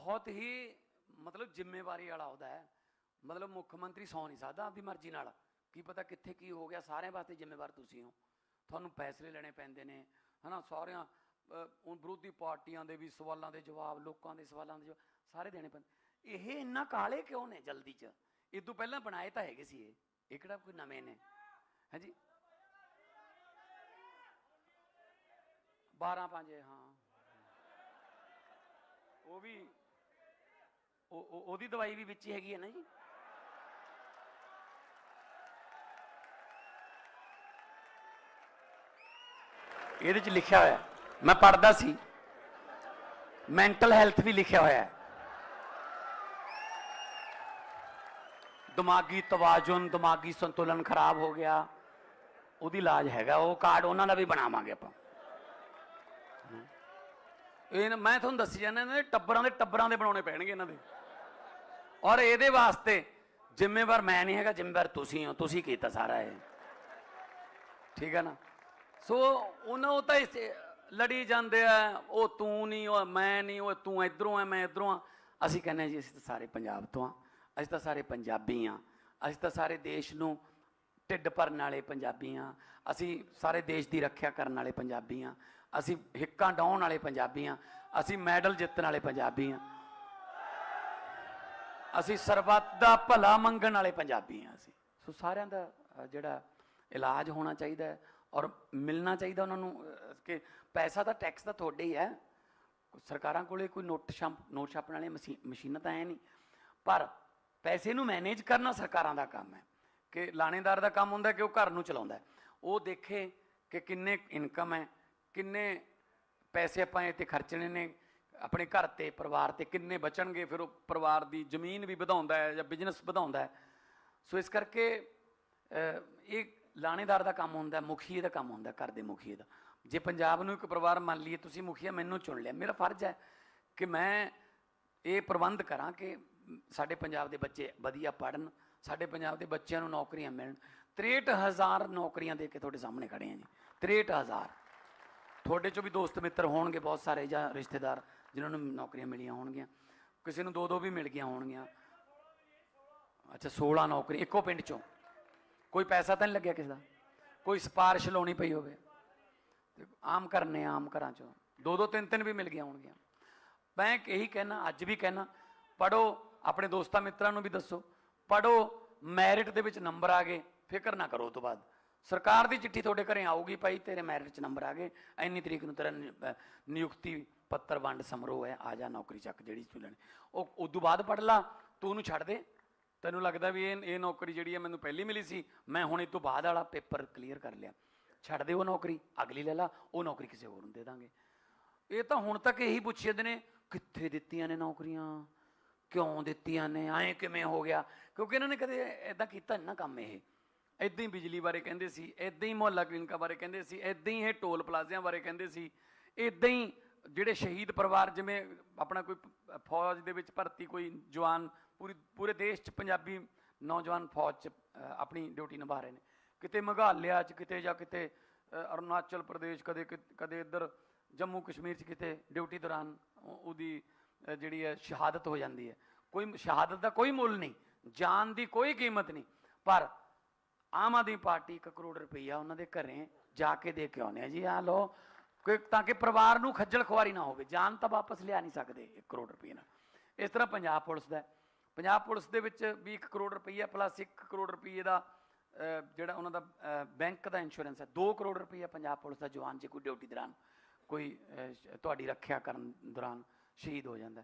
ਬਹੁਤ ਹੀ ਮਤਲਬ ਜ਼ਿੰਮੇਵਾਰੀ ਵਾਲਾ ਉਹਦਾ ਹੈ। ਮਤਲਬ ਮੁੱਖ ਮੰਤਰੀ ਸੌ ਨਹੀਂ ਸਕਦਾ ਆਪਦੀ ਮਰਜ਼ੀ ਨਾਲ। ਕੀ ਪਤਾ ਕਿੱਥੇ ਕੀ ਹੋ ਗਿਆ ਸਾਰਿਆਂ ਵਾਸਤੇ ਜ਼ਿੰਮੇਵਾਰ ਤੁਸੀਂ ਹੋ। ਤੁਹਾਨੂੰ ਫੈਸਲੇ ਲੈਣੇ ਪੈਂਦੇ ਨੇ ਹਨਾ? ਸਾਰਿਆਂ ਅਹ, ਵਿਰੋਧੀ ਪਾਰਟੀਆਂ ਦੇ ਵੀ ਸਵਾਲਾਂ ਦੇ ਜਵਾਬ ਲੋਕਾਂ ਦੇ ਸਵਾਲਾਂ ਦੇ ਜਵਾਬ ਸਾਰੇ ਦੇਣੇ ਪੈਂਦੇ। ਇਹ ਇੰਨਾ ਕਾਲੇ ਕਿਉਂ ਨੇ ਜਲਦੀ ਚ? ਇਹ ਤੋਂ ਪਹਿਲਾਂ ਬਣਾਏ ਤਾਂ ਹੈਗੇ ਸੀ ਇਹ। ਇਹ ਕਿਹੜਾ ਕੋਈ ਨਵੇਂ ਨੇ? ਹਾਂਜੀ 12 5 ਹਾਂ। ਉਹ ਵੀ ਉਹ ਉਹਦੀ ਦਵਾਈ ਵੀ ਵਿੱਚ ਹੀ ਹੈਗੀ ਹੈ ਨਾ ਜੀ। ਇਹਦੇ ਚ ਲਿਖਿਆ ਹੋਇਆ ਮੈਂ ਪੜਦਾ ਸੀ। ਮੈਂਟਲ ਹੈਲਥ ਵੀ ਲਿਖਿਆ ਹੋਇਆ ਹੈ। ਦਿਮਾਗੀ ਤਵਾਜ਼ੁਨ, ਦਿਮਾਗੀ ਸੰਤੁਲਨ ਖਰਾਬ ਹੋ ਗਿਆ। ਉਹਦੀ ਇਲਾਜ ਹੈਗਾ। ਉਹ ਕਾਰਡ ਉਹਨਾਂ ਦਾ ਵੀ ਬਣਾਵਾਂਗੇ ਆਪਾਂ। ਇਹ ਮੈਂ ਤੁਹਾਨੂੰ ਦੱਸੀ ਜਾਂਦਾ, ਇਹਨਾਂ ਦੇ ਟੱਬਰਾਂ ਦੇ ਟੱਬਰਾਂ ਦੇ ਬਣਾਉਣੇ ਪੈਣਗੇ ਇਹਨਾਂ ਦੇ। ਔਰ ਇਹਦੇ ਵਾਸਤੇ ਜ਼ਿੰਮੇਵਾਰ ਮੈਂ ਨਹੀਂ ਹੈਗਾ, ਜ਼ਿੰਮੇਵਾਰ ਤੁਸੀਂ ਹੋ, ਤੁਸੀਂ ਕੀਤਾ ਸਾਰਾ ਇਹ। ਠੀਕ ਹੈ ਨਾ? ਸੋ ਉਹਨਾਂ ਉਹ ਤਾਂ ਇਸ, ਲੜੀ ਜਾਂਦੇ ਆ, ਉਹ ਤੂੰ ਨਹੀਂ, ਉਹ ਮੈਂ ਨਹੀਂ, ਉਹ ਤੂੰ ਇਧਰੋਂ ਆ, ਮੈਂ ਇਧਰੋਂ ਆ। ਅਸੀਂ ਕਹਿੰਦੇ ਜੀ, ਅਸੀਂ ਤਾਂ ਸਾਰੇ ਪੰਜਾਬ ਤੋਂ ਆ। ਅਸੀਂ ਤਾਂ ਸਾਰੇ ਪੰਜਾਬੀ ਆ। ਅਸੀਂ ਤਾਂ ਸਾਰੇ ਦੇਸ਼ ਨੂੰ ਢਿੱਡ ਭਰਨ ਵਾਲੇ ਪੰਜਾਬੀ ਆ। ਅਸੀਂ ਸਾਰੇ ਦੇਸ਼ ਦੀ ਰੱਖਿਆ ਕਰਨ ਵਾਲੇ ਪੰਜਾਬੀ ਆ। ਅਸੀਂ ਹਿੱਕਾਂ ਡਾਉਣ ਵਾਲੇ ਪੰਜਾਬੀ ਆ। ਅਸੀਂ ਮੈਡਲ ਜਿੱਤਣ ਵਾਲੇ ਪੰਜਾਬੀ ਆ। ਅਸੀਂ ਸਰਬੱਤ ਦਾ ਭਲਾ ਮੰਗਣ ਵਾਲੇ ਪੰਜਾਬੀ ਆ ਅਸੀਂ। ਸੋ ਸਾਰਿਆਂ ਦਾ ਜਿਹੜਾ ਇਲਾਜ ਹੋਣਾ ਚਾਹੀਦਾ ਹੈ ਔਰ ਮਿਲਣਾ ਚਾਹੀਦਾ ਉਹਨਾਂ ਨੂੰ ਕਿ ਪੈਸਾ ਤਾਂ ਟੈਕਸ ਦਾ ਤੁਹਾਡੇ ਹੀ ਹੈ। ਸਰਕਾਰਾਂ ਕੋਲੇ ਕੋਈ ਨੋਟ ਛਾਪ, ਨੋਟ ਛਾਪਣ ਵਾਲੀਆਂ ਮਸ਼ੀ- ਮਸ਼ੀਨਾਂ ਤਾਂ ਹੈ ਨਹੀਂ। ਪਰ ਪੈਸੇ ਨੂੰ ਮੈਨੇਜ ਕਰਨਾ ਸਰਕਾਰਾਂ ਦਾ ਕੰਮ ਹੈ। ਕਿ ਲਾਣੇਦਾਰ ਦਾ ਕੰਮ ਹੁੰਦਾ ਕਿ ਉਹ ਘਰ ਨੂੰ ਚਲਾਉਂਦਾ ਉਹ ਦੇਖੇ ਕਿ ਕਿੰਨੇ ਇਨਕਮ ਹੈ, ਕਿੰਨੇ ਪੈਸੇ ਆਪਾਂ ਇਹ ਤੇ ਖਰਚਣੇ ਨੇ ਆਪਣੇ ਘਰ ਤੇ, ਪਰਿਵਾਰ ਤੇ ਕਿੰਨੇ ਬਚਣਗੇ, ਫਿਰ ਉਹ ਪਰਿਵਾਰ ਦੀ ਜ਼ਮੀਨ ਵੀ ਵਧਾਉਂਦਾ ਹੈ ਜਾਂ ਬਿਜ਼ਨਸ ਵਧਾਉਂਦਾ ਹੈ। ਸੋ ਇਸ ਕਰਕੇ ਇਹ ਲਾਣੇਦਾਰ ਦਾ ਕੰਮ ਹੁੰਦਾ ਮੁਖੀਏ ਦਾ ਕੰਮ ਹੁੰਦਾ ਘਰ ਦੇ ਮੁਖੀਏ ਦਾ। ਜੇ ਪੰਜਾਬ ਨੂੰ ਇੱਕ ਪਰਿਵਾਰ ਮੰਨ ਲਈਏ, ਤੁਸੀਂ ਮੁਖੀਆ ਮੈਨੂੰ ਚੁਣ ਲਿਆ। ਮੇਰਾ ਫਰਜ਼ ਹੈ ਕਿ ਮੈਂ ਇਹ ਪ੍ਰਬੰਧ ਕਰਾਂ ਕਿ ਸਾਡੇ ਪੰਜਾਬ ਦੇ ਬੱਚੇ ਵਧੀਆ ਪੜਨ ਸਾਡੇ ਪੰਜਾਬ ਦੇ ਬੱਚਿਆਂ ਨੂੰ ਨੌਕਰੀਆਂ ਮਿਲਣ। 63000 ਨੌਕਰੀਆਂ ਦੇ ਕੇ ਤੁਹਾਡੇ ਸਾਹਮਣੇ ਖੜੇ ਆ ਜੀ। 63000 ਤੁਹਾਡੇ ਚੋਂ ਵੀ ਦੋਸਤ ਮਿੱਤਰ ਹੋਣਗੇ ਬਹੁਤ ਸਾਰੇ ਜਾਂ ਰਿਸ਼ਤੇਦਾਰ। ਜਿਨ੍ਹਾਂ ਨੂੰ ਨੌਕਰੀਆਂ ਮਿਲੀਆਂ ਹੋਣਗੀਆਂ। ਕਿਸੇ ਨੂੰ ਦੋ ਦੋ ਵੀ ਮਿਲ ਗਈਆਂ ਹੋਣਗੀਆਂ। ਅੱਛਾ 16 ਨੌਕਰੀ ਇੱਕੋ ਪਿੰਡ ਚੋਂ। ਕੋਈ ਪੈਸਾ ਤਾਂ ਨਹੀਂ ਲੱਗਿਆ ਕਿਸੇ ਦਾ? ਕੋਈ ਸਪਾਰਸ਼ ਲਾਉਣੀ ਪਈ ਹੋਵੇ। ਤੇ ਆਮ ਕਰਨੇ ਆਮ ਘਰਾਂ ਚੋਂ। ਦੋ ਦੋ ਤਿੰਨ ਤਿੰਨ ਵੀ ਮਿਲ ਗਈਆਂ ਹੋਣਗੀਆਂ। ਮੈਂ ਇਹੀ ਕਹਿਣਾ, ਅੱਜ ਵੀ ਕਹਿਣਾ ਪੜੋ ਆਪਣੇ ਦੋਸਤਾਂ ਮਿੱਤਰਾਂ ਨੂੰ ਵੀ ਦੱਸੋ। ਪੜੋ ਮੈਰਿਟ ਦੇ ਵਿੱਚ ਨੰਬਰ ਆ ਗਏ, ਫਿਕਰ ਨਾ ਕਰੋ ਉਹ ਤੋਂ ਬਾਅਦ। ਸਰਕਾਰ ਦੀ ਚਿੱਠੀ ਤੁਹਾਡੇ ਘਰੇ ਆਊਗੀ ਭਾਈ, ਤੇਰੇ ਮੈਰਿਟ 'ਚ ਨੰਬਰ ਆ ਗਏ। ਇੰਨੀ ਤਰੀਕ ਨੂੰ ਤੇਰਾ ਨਿਯੁਕਤੀ ਪੱਤਰ ਵੰਡ ਸਮਾਰੋਹ ਹੈ, ਆ ਜਾ ਨੌਕਰੀ ਚੱਕ ਜਿਹੜੀ ਤੂੰ ਲੈਣੀ। ਉਹ ਉਦੋਂ ਬਾਅਦ ਪੜ ਲਾ, ਤੂੰ ਉਹਨੂੰ ਛੱਡ ਦੇ। ਤੈਨੂੰ ਲੱਗਦਾ ਵੀ ਇਹ ਇਹ ਨੌਕਰੀ ਜਿਹੜੀ ਹੈ ਮੈਨੂੰ ਪਹਿਲੀ ਮਿਲੀ ਸੀ, ਮੈਂ ਹੁਣ ਇਹ ਤੋਂ ਬਾਅਦ ਵਾਲਾ ਪੇਪਰ ਕਲੀਅਰ ਕਰ ਲਿਆ। ਛੱਡ ਦੇ ਉਹ ਨੌਕਰੀ, ਅਗਲੀ ਲੈ ਲਾ, ਉਹ ਨੌਕਰੀ ਕਿਸੇ ਹੋਰ ਨੂੰ ਦੇ ਦਾਂਗੇ। ਇਹ ਤਾਂ ਹੁਣ ਤੱਕ ਇਹੀ ਪੁੱਛੀ ਜਾਂਦੇ ਨੇ, ਕਿੱਥੇ ਦਿੱਤੀਆਂ ਨੇ ਨੌਕਰੀਆਂ? ਕਿਉਂ ਦਿੱਤੀਆਂ ਨੇ? ਐਂ ਕਿਵੇਂ ਹੋ ਗਿਆ? ਕਿਉਂਕਿ ਇਹਨਾਂ ਨੇ ਕਦੇ ਐਦਾਂ ਕੀਤਾ ਨਹੀਂ ਨਾ ਕੰਮ ਇਹ। ਐਦਾਂ ਹੀ ਬਿਜਲੀ ਬਾਰੇ ਕਹਿੰਦੇ ਸੀ ਐਦਾਂ ਹੀ ਮੁਹੱਲਾ ਕਲੀਨਿਕਾਂ ਬਾਰੇ ਕਹਿੰਦੇ ਸੀ ਐਦਾਂ ਹੀ ਇਹ ਟੋਲ ਪਲਾਜ਼ਿਆਂ ਬਾਰੇ ਕਹਿੰਦੇ ਸੀ ਐਦਾਂ ਹੀ ਜਿਹੜੇ ਸ਼ਹੀਦ ਪਰਿਵਾਰ ਜਿਵੇਂ ਆਪਣਾ ਕੋਈ ਫੌਜ ਦੇ ਵਿੱਚ ਭਰਤੀ ਕੋਈ ਜਵਾਨ ਪੂਰੀ, ਪੂਰੇ ਦੇਸ਼ 'ਚ ਪੰਜਾਬੀ ਨੌਜਵਾਨ ਫੌਜ 'ਚ ਆਪਣੀ ਡਿਊਟੀ ਨਿਭਾ ਰਹੇ ਨੇ। ਕਿਤੇ ਮੇਘਾਲਿਆ 'ਚ ਕਿਤੇ ਜਾਂ ਕਿਤੇ ਅਰੁਣਾਚਲ ਪ੍ਰਦੇਸ਼ ਕਦੇ ਕਿ- ਕਦੇ ਇੱਧਰ ਜੰਮੂ ਕਸ਼ਮੀਰ 'ਚ ਕਿਤੇ ਡਿਊਟੀ ਦੌਰਾਨ ਉਹਦੀ ਜਿਹੜੀ ਹੈ ਸ਼ਹਾਦਤ ਹੋ ਜਾਂਦੀ ਹੈ। ਕੋਈ ਸ਼ਹਾਦਤ ਦਾ ਕੋਈ ਮੁੱਲ ਨਹੀਂ, ਜਾਨ ਦੀ ਕੋਈ ਕੀਮਤ ਨਹੀਂ। ਪਰ ਆਮ ਆਦਮੀ ਪਾਰਟੀ 1 ਕਰੋੜ ਰੁਪਈਆ ਉਹਨਾਂ ਦੇ ਘਰੇ ਜਾ ਕੇ ਦੇ ਕੇ ਆਉਂਦੇ ਆ ਜੀ ਆ ਲੋ ਕਿ ਤਾਂ ਕਿ ਪਰਿਵਾਰ ਨੂੰ ਖੱਜਲ ਖੁਆਰੀ ਨਾ ਹੋਵੇ, ਜਾਨ ਤਾਂ ਵਾਪਸ ਲਿਆ ਨਹੀਂ ਸਕਦੇ 1 ਕਰੋੜ ਰੁਪਏ ਨਾਲ। ਇਸ ਤਰ੍ਹਾਂ ਪੰਜਾਬ ਪੁਲਿਸ ਦਾ ਪੰਜਾਬ ਪੁਲਿਸ ਦੇ ਵਿੱਚ ਵੀ 1 ਕਰੋੜ ਰੁਪਈਆ ਪਲੱਸ 1 ਕਰੋੜ ਰੁਪਈਏ ਦਾ ਜਿਹੜਾ ਉਹਨਾਂ ਦਾ ਬੈਂਕ ਦਾ ਇੰਸ਼ੋਰੈਂਸ ਹੈ 2 ਕਰੋੜ ਰੁਪਈਆ ਪੰਜਾਬ ਪੁਲਿਸ ਦਾ ਜਵਾਨ ਜੇ ਕੋਈ ਡਿਊਟੀ ਦੌਰਾਨ ਕੋਈ ਤੁਹਾਡੀ ਰੱਖਿਆ ਕਰਨ ਦੌਰਾਨ ਸ਼ਹੀਦ ਹੋ ਜਾਂਦਾ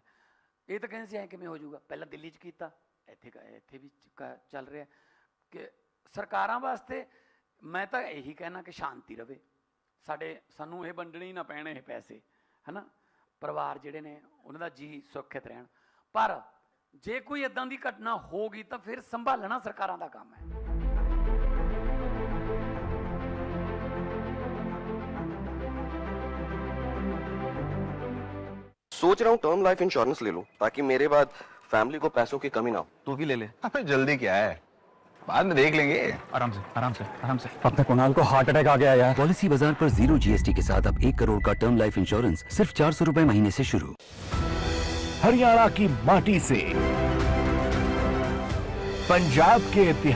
ਇਹ ਤਾਂ ਕਹਿੰਦੇ ਸੀ, ਐ ਕਿਵੇਂ ਹੋ ਜਾਊਗਾ? ਪਹਿਲਾਂ ਦਿੱਲੀ 'ਚ ਕੀਤਾ, ਇੱਥੇ ਕ- ਇੱਥੇ ਵੀ ਕ- ਚੱਲ ਰਿਹਾ ਕਿ ਸਰਕਾਰਾਂ ਵਾਸਤੇ ਮੈਂ ਤਾਂ ਇਹੀ ਕਹਿਣਾ ਕਿ ਸ਼ਾਂਤੀ ਰਵੇ ਸਾਡੇ ਸਾਨੂੰ ਇਹ ਵੰਡਣੇ ਹੀ ਨਾ ਪੈਣ ਇਹ ਪੈਸੇ ਹਨਾ ਪਰਿਵਾਰ ਜਿਹੜੇ ਨੇ ਉਹਨਾਂ ਦਾ ਜੀ ਸੁਰੱਖਿਅਤ ਰਹਿਣ ਪਰ ਜੇ ਕੋਈ ਇਦਾਂ ਦੀ ਘਟਨਾ ਹੋ ਗਈ ਤਾਂ ਫਿਰ ਸੰਭਾਲਣਾ ਸਰਕਾਰਾਂ ਦਾ ਕੰਮ ਹੈ सोच रहा हूँ टर्म लाइफ इंश्योरेंस ले लूं ताकि मेरे बाद फैमिली को पैसों की कमी ना हो तू भी ले ले अबे जल्दी क्या है बाद में देख लेंगे। आराम से आराम से आराम से। अपने कुणाल को हार्ट अटैक आ गया यार। पॉलिसी बाज़ार पर ज़ीरो जीएसटी के साथ अब एक करोड़ का टर्म लाइफ इंश्योरेंस सिर्फ़ चार सौ रूपए महीने से शुरू। हरियाणा की माटी से। पंजाब के इतिहास